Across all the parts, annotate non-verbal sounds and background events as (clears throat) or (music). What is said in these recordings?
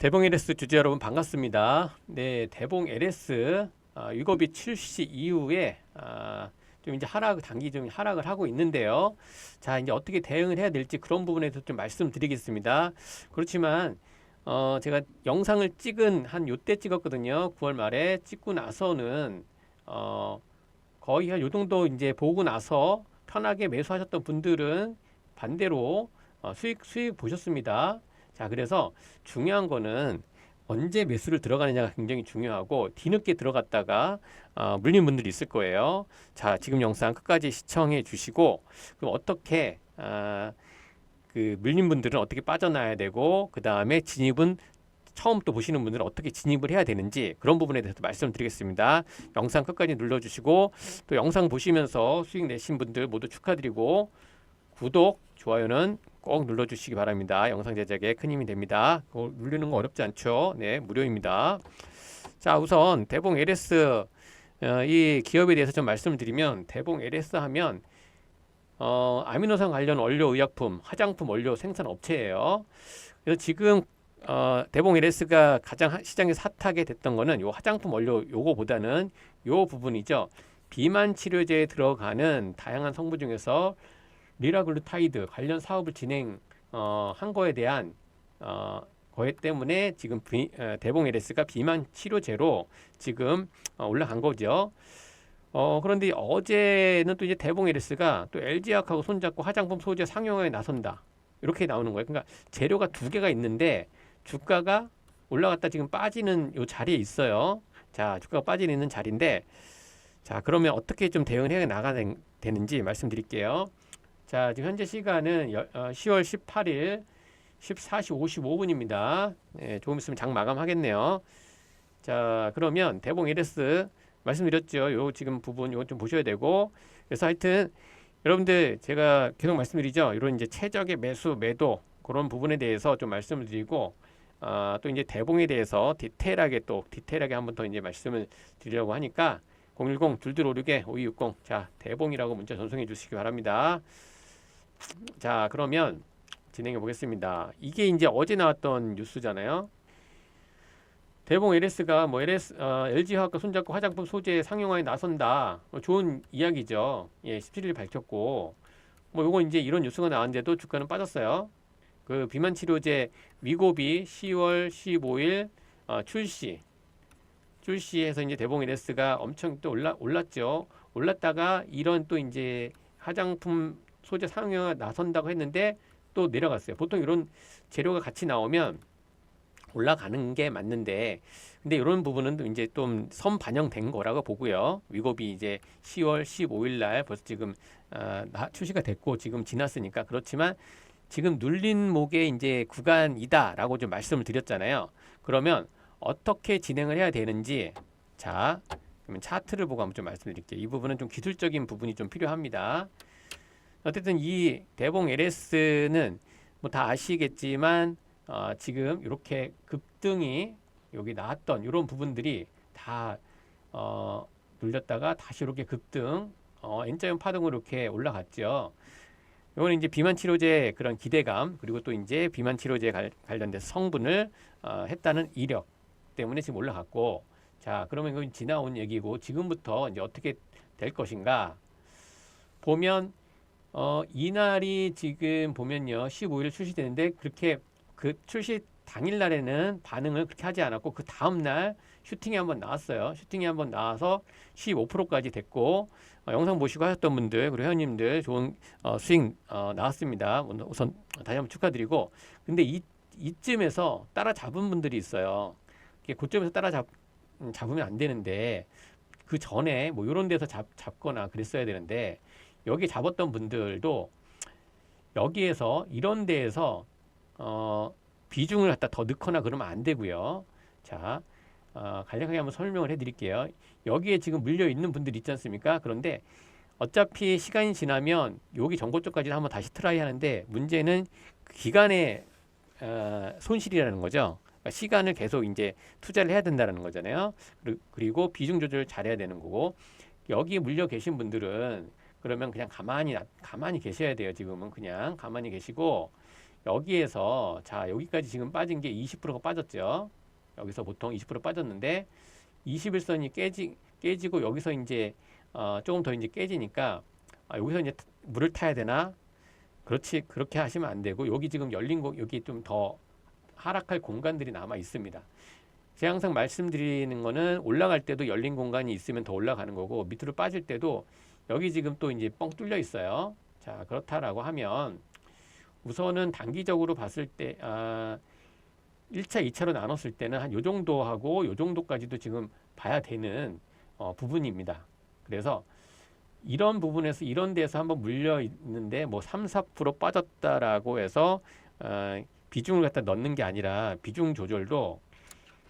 대봉 LS 주주 여러분 반갑습니다. 네, 대봉 LS 아, 유거비 출시 이후에 아, 좀 이제 하락 단기 좀 하락을 하고 있는데요. 자, 이제 어떻게 대응을 해야 될지 그런 부분에 대해서 좀 말씀드리겠습니다. 그렇지만 어, 제가 영상을 찍은 한 요때 찍었거든요. 9월 말에 찍고 나서는 어, 거의 한 요 정도 이제 보고 나서 편하게 매수하셨던 분들은 반대로 어, 수익 수익 보셨습니다. 자, 그래서 중요한 거는 언제 매수를 들어가느냐가 굉장히 중요하고 뒤늦게 들어갔다가 어, 물린 분들이 있을 거예요. 자, 지금 영상 끝까지 시청해 주시고 그럼 어떻게 아, 그 물린 분들은 어떻게 빠져나야 되고 그 다음에 진입은 처음 또 보시는 분들은 어떻게 진입을 해야 되는지 그런 부분에 대해서 말씀드리겠습니다. 영상 끝까지 눌러주시고 또 영상 보시면서 수익 내신 분들 모두 축하드리고 구독, 좋아요는 꼭 눌러주시기 바랍니다. 영상 제작에 큰 힘이 됩니다. 그거 누르는 거 어렵지 않죠? 네, 무료입니다. 자, 우선 대봉 LS 어, 이 기업에 대해서 좀 말씀을 드리면 대봉 LS 하면 어, 아미노산 관련 원료 의약품, 화장품 원료 생산 업체예요. 그래서 지금 어, 대봉 LS가 가장 하- 시장에서 핫하게 됐던 거는 요 화장품 원료 요거보다는 요 부분이죠. 비만 치료제에 들어가는 다양한 성분 중에서 리라글루타이드 관련 사업을 진행 어, 한 거에 대한 어, 거에 때문에 지금 비, 어, 대봉 LS가 비만 치료제로 지금 어, 올라간 거죠. 어, 그런데 어제는 또 이제 대봉 LS가 또 LG화학하고 손잡고 화장품 소재 상용화에 나선다. 이렇게 나오는 거예요. 그러니까 재료가 두 개가 있는데 주가가 올라갔다 지금 빠지는 요 자리에 있어요. 자, 주가가 빠지는 자리인데 자, 그러면 어떻게 좀 대응을 해 나가야 되- 되는지 말씀드릴게요. 자, 지금 현재 시간은 여- 어, 10월 18일 14시 55분입니다. 네, 조금 있으면 장 마감하겠네요. 자, 그러면 대봉 LS 말씀드렸죠. 요 지금 부분 요거 좀 보셔야 되고 그래서 하여튼 여러분들 제가 계속 말씀드리죠. 이런 이제 최적의 매수 매도 그런 부분에 대해서 좀 말씀을 드리고 아, 또 이제 대봉에 대해서 디테일하게 또 디테일하게 한번 더 이제 말씀을 드리려고 하니까 010 둘둘오륙에 5260 자, 대봉이라고 문자 전송해 주시기 바랍니다. 자, 그러면 진행해 보겠습니다. 이게 이제 어제 나왔던 뉴스잖아요. 대봉 LS가 뭐 LS 어, LG화학과 손잡고 화장품 소재 상용화에 나선다. 뭐 좋은 이야기죠. 예, 17일 밝혔고 뭐 요거 이제 이런 뉴스가 나왔는데도 주가는 빠졌어요. 그 비만 치료제 위고비 10월 15일 어, 출시 출시해서 이제 대봉 LS가 엄청 또 올라 올랐죠. 올랐다가 이런 또 이제 화장품 소재 상용화 나선다고 했는데 또 내려갔어요. 보통 이런 재료가 같이 나오면 올라가는 게 맞는데 근데 이런 부분은 또 이제 좀 선 반영된 거라고 보고요. 위고비 이제 10월 15일 날 벌써 지금 어, 나- 출시가 됐고 지금 지났으니까 그렇지만 지금 눌린 목의 이제 구간이다라고 좀 말씀을 드렸잖아요. 그러면 어떻게 진행을 해야 되는지 자 그러면 차트를 보고 한번 좀 말씀드릴게요. 이 부분은 좀 기술적인 부분이 좀 필요합니다. 어쨌든 이 대봉 LS는 뭐 다 아시겠지만 어, 지금 이렇게 급등이 여기 나왔던 이런 부분들이 다 어, 눌렸다가 다시 이렇게 급등 어, N자형 파동으로 이렇게 올라갔죠. 이거는 이제 비만 치료제 그런 기대감 그리고 또 이제 비만 치료제 관- 관련된 성분을 어, 했다는 이력 때문에 지금 올라갔고 자 그러면 이건 지나온 얘기고 지금부터 이제 어떻게 될 것인가 보면 어, 이날이 지금 보면요 15일 출시되는데 그렇게 그 출시 당일 날에는 반응을 그렇게 하지 않았고 그 다음 날 슈팅이 한번 나왔어요. 슈팅이 한번 나와서 15%까지 됐고 어, 영상 보시고 하셨던 분들 그리고 회원님들 좋은 어, 수익 어, 나왔습니다. 우선 다시 한번 축하드리고 근데 이 이쯤에서 따라잡은 분들이 있어요. 이게 고점에서 따라잡 음, 잡으면 안 되는데 그 전에 뭐 이런 데서 잡, 잡거나 그랬어야 되는데 여기 잡았던 분들도 여기에서 이런 데에서 어, 비중을 갖다 더 넣거나 그러면 안 되고요. 자, 어, 간략하게 한번 설명을 해드릴게요. 여기에 지금 물려 있는 분들 있지 않습니까? 그런데 어차피 시간이 지나면 여기 전고 쪽까지 한번 다시 트라이 하는데 문제는 그 기간의 어, 손실이라는 거죠. 그러니까 시간을 계속 이제 투자를 해야 된다는 거잖아요. 그리- 그리고 비중 조절을 잘해야 되는 거고 여기 물려 계신 분들은 그러면 그냥 가만히 놔- 가만히 계셔야 돼요. 지금은 그냥 가만히 계시고 여기에서 자 여기까지 지금 빠진 게 20%가 빠졌죠. 여기서 보통 20% 빠졌는데 21선이 깨지 깨지고 여기서 이제 어, 조금 더 이제 깨지니까 아, 여기서 이제 물을 타야 되나? 그렇지 그렇게 하시면 안 되고 여기 지금 열린 거 여기 좀 더 하락할 공간들이 남아 있습니다. 제가 항상 말씀드리는 거는 올라갈 때도 열린 공간이 있으면 더 올라가는 거고 밑으로 빠질 때도 여기 지금 또 이제 뻥 뚫려 있어요. 자 그렇다라고 하면 우선은 단기적으로 봤을 때 아, 1차, 2차로 나눴을 때는 한 요 정도 하고 요 정도까지도 지금 봐야 되는 어, 부분입니다. 그래서 이런 부분에서 이런 데서 한번 물려 있는데 뭐 3, 4% 빠졌다라고 해서 어, 비중을 갖다 넣는 게 아니라 비중 조절도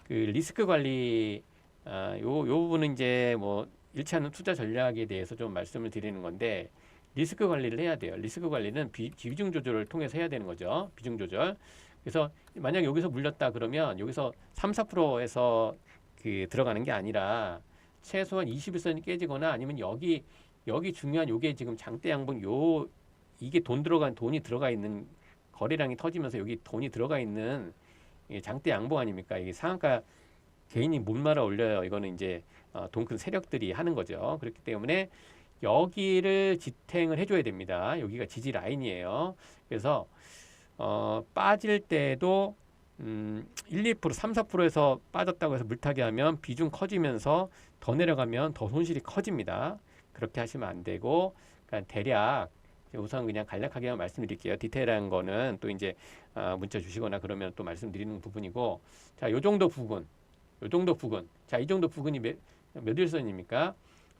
그 리스크 관리 아, 요, 요 부분은 이제 뭐 일차는 투자 전략에 대해서 좀 말씀을 드리는 건데 리스크 관리를 해야 돼요. 리스크 관리는 비, 비중 조절을 통해서 해야 되는 거죠. 비중 조절. 그래서 만약 여기서 물렸다 그러면 여기서 3, 4%에서 그 들어가는 게 아니라 최소한 21선이 깨지거나 아니면 여기 여기 중요한 요게 지금 장대 양분 요 이게 돈 들어간 돈이 들어가 있는 거래량이 터지면서 여기 돈이 들어가 있는 장대 양봉 아닙니까? 이게 상한가 개인이 못 말아 올려요. 이거는 이제 어, 돈큰 세력들이 하는 거죠. 그렇기 때문에 여기를 지탱을 해줘야 됩니다. 여기가 지지 라인이에요. 그래서 어, 빠질 때도 음, 1, 2%, 3, 4%에서 빠졌다고 해서 물타기 하면 비중 커지면서 더 내려가면 더 손실이 커집니다. 그렇게 하시면 안 되고 그러니까 대략 우선 그냥 간략하게만 말씀드릴게요. 디테일한 거는 또 이제 아, 문자 주시거나 그러면 또 말씀드리는 부분이고 자, 요 정도 부분, 요 정도 부분, 자, 이 정도 부분이 몇, 몇 일선입니까?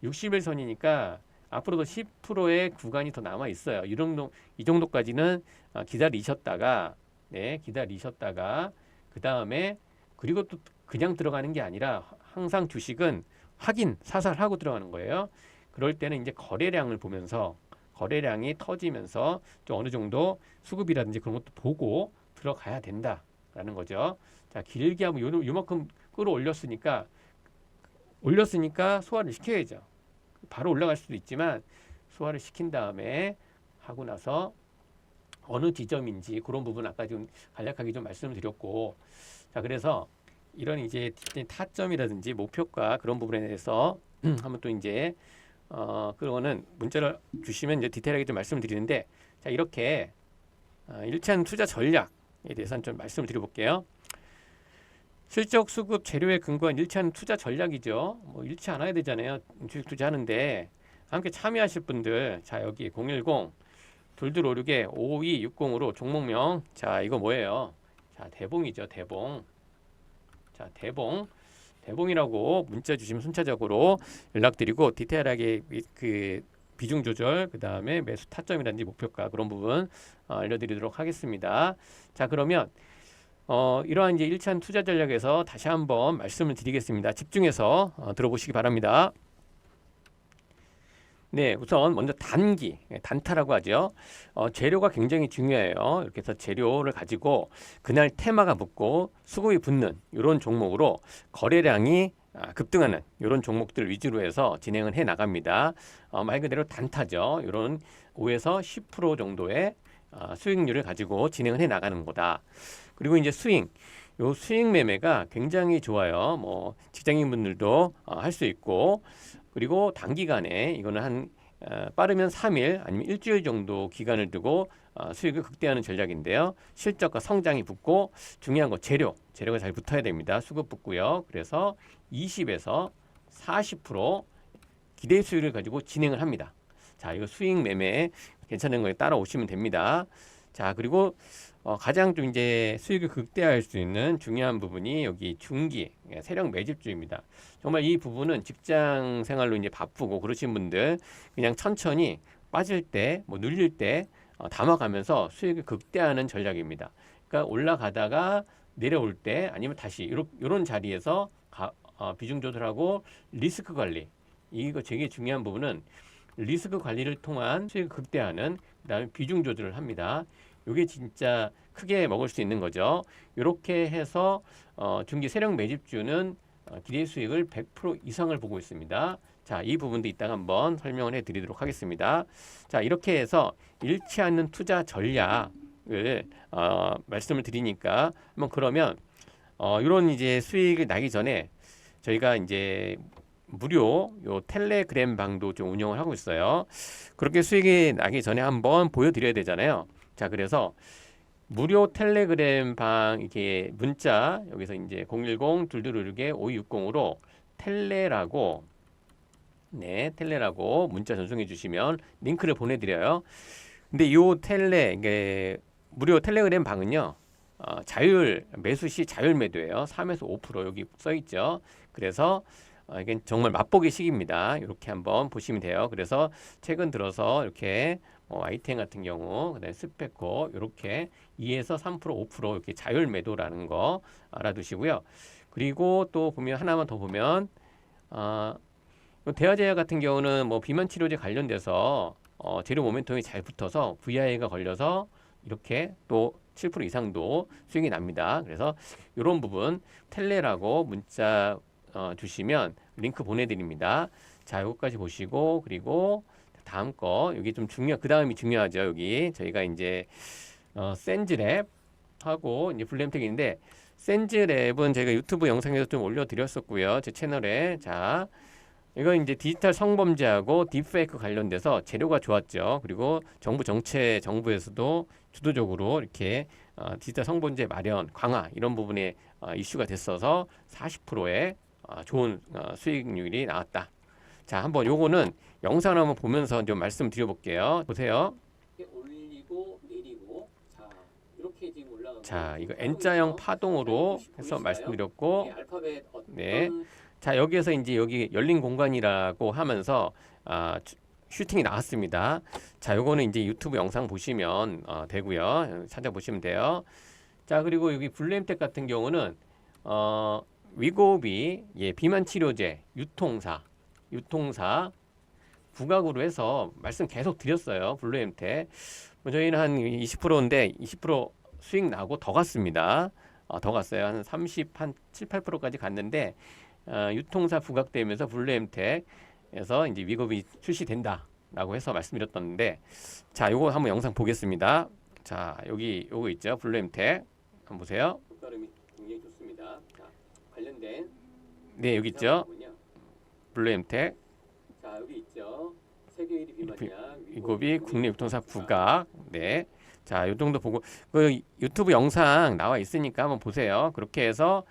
60일선이니까 앞으로도 10%의 구간이 더 남아 있어요. 이 정도 이 정도까지는 아, 기다리셨다가 네, 기다리셨다가 그 다음에 그리고 또 그냥 들어가는 게 아니라 항상 주식은 확인 사살하고 들어가는 거예요. 그럴 때는 이제 거래량을 보면서 거래량이 터지면서 좀 어느 정도 수급이라든지 그런 것도 보고 들어가야 된다라는 거죠. 자 길게 하면 요, 요만큼 끌어올렸으니까 올렸으니까 소화를 시켜야죠. 바로 올라갈 수도 있지만 소화를 시킨 다음에 하고 나서 어느 지점인지 그런 부분 아까 좀 간략하게 좀 말씀을 드렸고 자 그래서 이런 이제 타점이라든지 목표가 그런 부분에 대해서 (clears throat) 한번 또 이제 어 그거는 문자를 주시면 이제 디테일하게 좀 말씀을 드리는데 자 이렇게 어, 일차는 투자 전략에 대해서는 좀 말씀을 드려볼게요. 실적 수급 재료에 근거한 일차는 투자 전략이죠. 뭐 잃지 않아야 되잖아요. 주식 투자하는데 함께 참여하실 분들 자 여기 010 둘둘오륙에 5260으로 종목명 자 이거 뭐예요? 자 대봉이죠 대봉 자 대봉 대봉이라고 문자 주시면 순차적으로 연락드리고 디테일하게 이- 그 비중 조절 그 다음에 매수 타점이라든지 목표가 그런 부분 어, 알려드리도록 하겠습니다. 자 그러면 어, 이러한 이제 일찬 투자 전략에서 다시 한번 말씀을 드리겠습니다. 집중해서 어, 들어보시기 바랍니다. 네, 우선 먼저 단기, 예, 단타라고 하죠. 어, 재료가 굉장히 중요해요. 이렇게 해서 재료를 가지고 그날 테마가 붙고 수급이 붙는 이런 종목으로 거래량이 아, 급등하는 이런 종목들 위주로 해서 진행을 해 나갑니다. 어, 말 그대로 단타죠. 이런 5에서 10% 정도의 아, 수익률을 가지고 진행을 해 나가는 거다. 그리고 이제 스윙, 요 스윙 매매가 굉장히 좋아요. 뭐 직장인분들도 어, 할 수 있고 그리고 단기간에 이거는 한 어, 빠르면 3일 아니면 일주일 정도 기간을 두고 어, 수익을 극대화하는 전략인데요. 실적과 성장이 붙고 중요한 거 재료, 재료가 잘 붙어야 됩니다. 수급 붙고요. 그래서 20에서 40% 기대 수익을 가지고 진행을 합니다. 자, 이거 수익 매매 괜찮은 거에 따라오시면 됩니다. 자, 그리고 어, 가장 좀 이제 수익을 극대화할 수 있는 중요한 부분이 여기 중기 예, 세력 매집주입니다. 정말 이 부분은 직장 생활로 이제 바쁘고 그러신 분들 그냥 천천히 빠질 때, 뭐 눌릴 때 어, 담아가면서 수익을 극대화하는 전략입니다. 그러니까 올라가다가 내려올 때 아니면 다시 이런 이런 자리에서 가, 어, 비중 조절하고 리스크 관리 이거 되게 중요한 부분은 리스크 관리를 통한 수익을 극대화하는 그다음에 비중 조절을 합니다. 이게 진짜 크게 먹을 수 있는 거죠. 이렇게 해서 어, 중기 세력 매집주는 어, 기대 수익을 100% 이상을 보고 있습니다. 자, 이 부분도 이따가 한번 설명을 해 드리도록 하겠습니다. 자, 이렇게 해서 잃지 않는 투자 전략 수익을 어, 말씀을 드리니까 한번 그러면 어, 이런 이제 수익을 나기 전에 저희가 이제 무료 요 텔레그램 방도 좀 운영을 하고 있어요. 그렇게 수익이 나기 전에 한번 보여드려야 되잖아요. 자, 그래서 무료 텔레그램 방 이렇게 문자 여기서 이제 010 둘둘르게 5260으로 텔레라고 네 텔레라고 문자 전송해 주시면 링크를 보내 드려요. 근데 요 텔레 이게 무료 텔레그램 방은요 어, 자율 매수 시 자율 매도예요. 3에서 5% 여기 써 있죠. 그래서 어, 이게 정말 맛보기 식입니다. 이렇게 한번 보시면 돼요. 그래서 최근 들어서 이렇게 어, 아이템 같은 경우, 그다음에 스페코 이렇게 2에서 3% 5% 이렇게 자율 매도라는 거 알아두시고요. 그리고 또 보면 하나만 더 보면 어, 대화제약 같은 경우는 뭐 비만 치료제 관련돼서 어, 재료 모멘텀이 잘 붙어서 VI가 걸려서 이렇게 또 7% 이상도 수익이 납니다. 그래서 이런 부분 텔레라고 문자 어, 주시면 링크 보내드립니다. 자, 이것까지 보시고 그리고 다음 거 여기 좀 중요 그 다음이 중요하죠. 여기 저희가 이제 어, 센즈랩 하고 이제 블렘텍인데 센즈랩은 제가 유튜브 영상에서 좀 올려드렸었고요. 제 채널에 자 이거 이제 디지털 성범죄하고 딥페이크 관련돼서 재료가 좋았죠. 그리고 정부 정책 정부에서도 주도적으로 이렇게 어, 디지털 성범죄 마련 강화 이런 부분에 어, 이슈가 됐어서 40%의 어, 좋은 어, 수익률이 나왔다. 자, 한번 요거는 영상을 한번 보면서 좀 말씀드려 볼게요. 보세요. 올리고 내리고 자 이렇게 지금 올라가고 자 이거 N자형 파동으로 해서 말씀드렸고 알파벳 네. 자 여기에서 이제 여기 열린 공간이라고 하면서 아, 주- 슈팅이 나왔습니다. 자 요거는 이제 유튜브 영상 보시면 어, 되고요. 찾아보시면 돼요. 자 그리고 여기 블루엠텍 같은 경우는 어, 위고비 예, 비만 치료제 유통사 유통사 부각으로 해서 말씀 계속 드렸어요. 블루엠텍 뭐 저희는 한 20%인데 20% 수익 나고 더 갔습니다. 어, 더 갔어요. 한 30, 한 7, 8%까지 갔는데 어, 유통사 부각되면서 블루엠텍에서 이제 위급이 출시된다라고 해서 말씀드렸던데 자, 요거 한번 영상 보겠습니다. 자, 여기 요거 있죠. 블루엠텍 한번 보세요. 네, 여기 있죠. 블루엠텍 자, 여기 있죠. 세계 1위 비만약 위고비 국내 유통사 부각. 네. 자, 요 정도 보고 그 유튜브 영상 나와 있으니까 한번 보세요. 그렇게 해서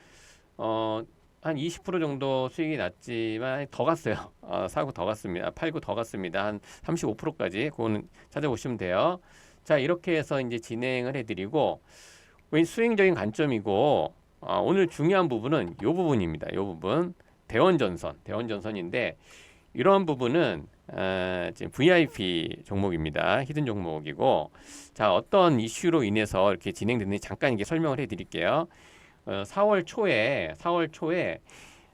어, 한 20% 정도 수익이 났지만 더 갔어요. 어, 사고 더 갔습니다. 팔고 더 갔습니다. 한 35%까지 그거는 찾아보시면 돼요. 자, 이렇게 해서 이제 진행을 해드리고 왜 수익적인 관점이고 어, 오늘 중요한 부분은 요 부분입니다. 요 부분 대원전선, 대원전선인데 이런 부분은 어, 지금 VIP 종목입니다. 히든 종목이고 자 어떤 이슈로 인해서 이렇게 진행됐는지 잠깐 이게 설명을 해드릴게요. 어, 4월 초에 4월 초에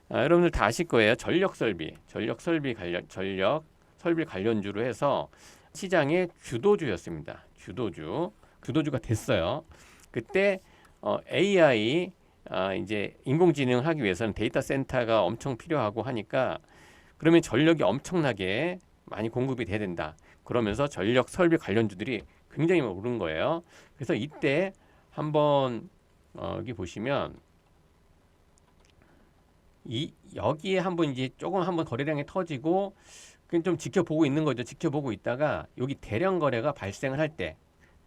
아, 여러분들 다 아실 거예요. 전력 설비, 전력 설비 관련 전력 설비 관련주로 해서 시장의 주도주였습니다. 주도주, 주도주가 됐어요. 그때 어, AI 아, 이제 인공지능을 하기 위해서는 데이터 센터가 엄청 필요하고 하니까 그러면 전력이 엄청나게 많이 공급이 돼야 된다. 그러면서 전력 설비 관련주들이 굉장히 오른 거예요. 그래서 이때 한번 어, 여기 보시면 이 여기에 한번 이제 조금 한번 거래량이 터지고 그냥 좀 지켜보고 있는 거죠. 지켜보고 있다가 여기 대량 거래가 발생을 할 때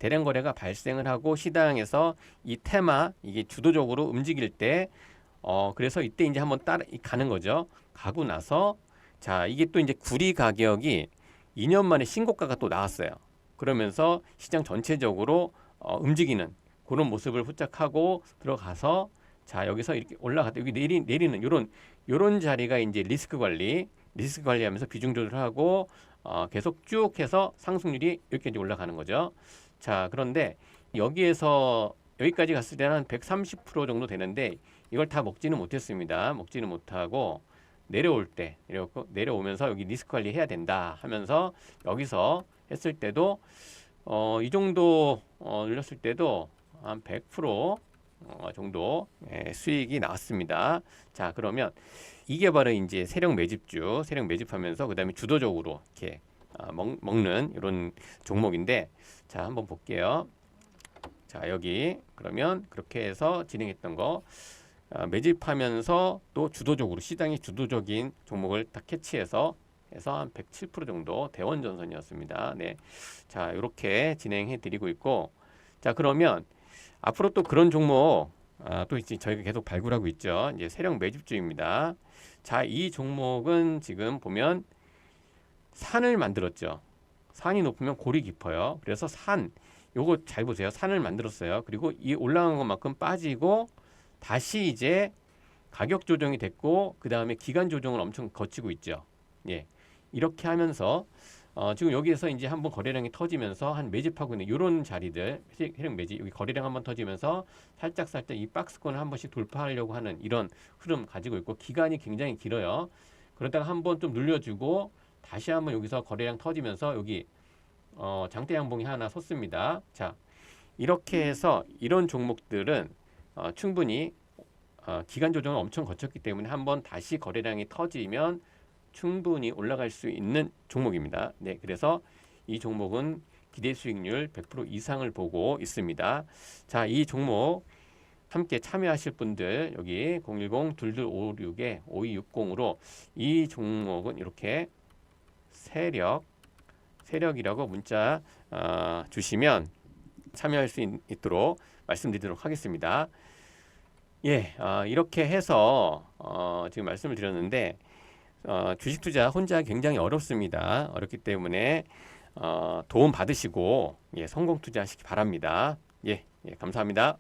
대량 거래가 발생을 하고 시장에서 이 테마 이게 주도적으로 움직일 때 어, 그래서 이때 이제 한번 따라 가는 거죠. 가고 나서 자, 이게 또 이제 구리 가격이 2년 만에 신고가가 또 나왔어요. 그러면서 시장 전체적으로 어, 움직이는 그런 모습을 포착하고 들어가서 자, 여기서 이렇게 올라갔다 여기 내리, 내리는 요런 요런 자리가 이제 리스크 관리, 리스크 관리하면서 비중 조절하고 어, 계속 쭉 해서 상승률이 이렇게 이제 올라가는 거죠. 자, 그런데 여기에서 여기까지 갔을 때는 한130% 정도 되는데 이걸 다 먹지는 못했습니다. 먹지는 못하고 내려올 때 내려오면서 여기 리스크 관리 해야 된다 하면서 여기서 했을 때도 어, 이 정도 어, 늘렸을 때도 한 100% 어, 정도 예, 수익이 나왔습니다. 자 그러면 이게 바로 이제 세력 매집주, 세력 매집하면서 그 다음에 주도적으로 이렇게 아, 먹, 먹는 이런 종목인데 자 한번 볼게요. 자, 여기 그러면 그렇게 해서 진행했던 거 아, 매집하면서 또 주도적으로 시장이 주도적인 종목을 딱 캐치해서 해서 한 107% 정도 대원 전선이었습니다. 네. 자, 이렇게 진행해 드리고 있고 자, 그러면 앞으로 또 그런 종목 아, 또 이제 저희가 계속 발굴하고 있죠. 이제 세력 매집주입니다. 자, 이 종목은 지금 보면 산을 만들었죠. 산이 높으면 골이 깊어요. 그래서 산 요거 잘 보세요. 산을 만들었어요. 그리고 이 올라간 것만큼 빠지고 다시 이제 가격 조정이 됐고 그 다음에 기간 조정을 엄청 거치고 있죠. 예, 이렇게 하면서 어, 지금 여기에서 이제 한번 거래량이 터지면서 한 매집하고 있는 이런 자리들 해력 매집 여기 거래량 한번 터지면서 살짝 살짝 이 박스권을 한 번씩 돌파하려고 하는 이런 흐름 가지고 있고 기간이 굉장히 길어요. 그러다가 한번 좀 눌려주고 다시 한번 여기서 거래량 터지면서 여기 어, 장대 양봉이 하나 섰습니다. 자, 이렇게 해서 이런 종목들은 어, 충분히 어, 기간 조정을 엄청 거쳤기 때문에 한번 다시 거래량이 터지면 충분히 올라갈 수 있는 종목입니다. 네, 그래서 이 종목은 기대 수익률 100% 이상을 보고 있습니다. 자, 이 종목 함께 참여하실 분들 여기 010-2256에 5260으로 이 종목은 이렇게 세력 세력이라고 문자 어, 주시면 참여할 수 있, 있도록 말씀드리도록 하겠습니다. 예, 어, 이렇게 해서 어, 지금 말씀을 드렸는데 어, 주식 투자 혼자 굉장히 어렵습니다. 어렵기 때문에 어, 도움 받으시고 예, 성공 투자하시기 바랍니다. 예, 예 감사합니다.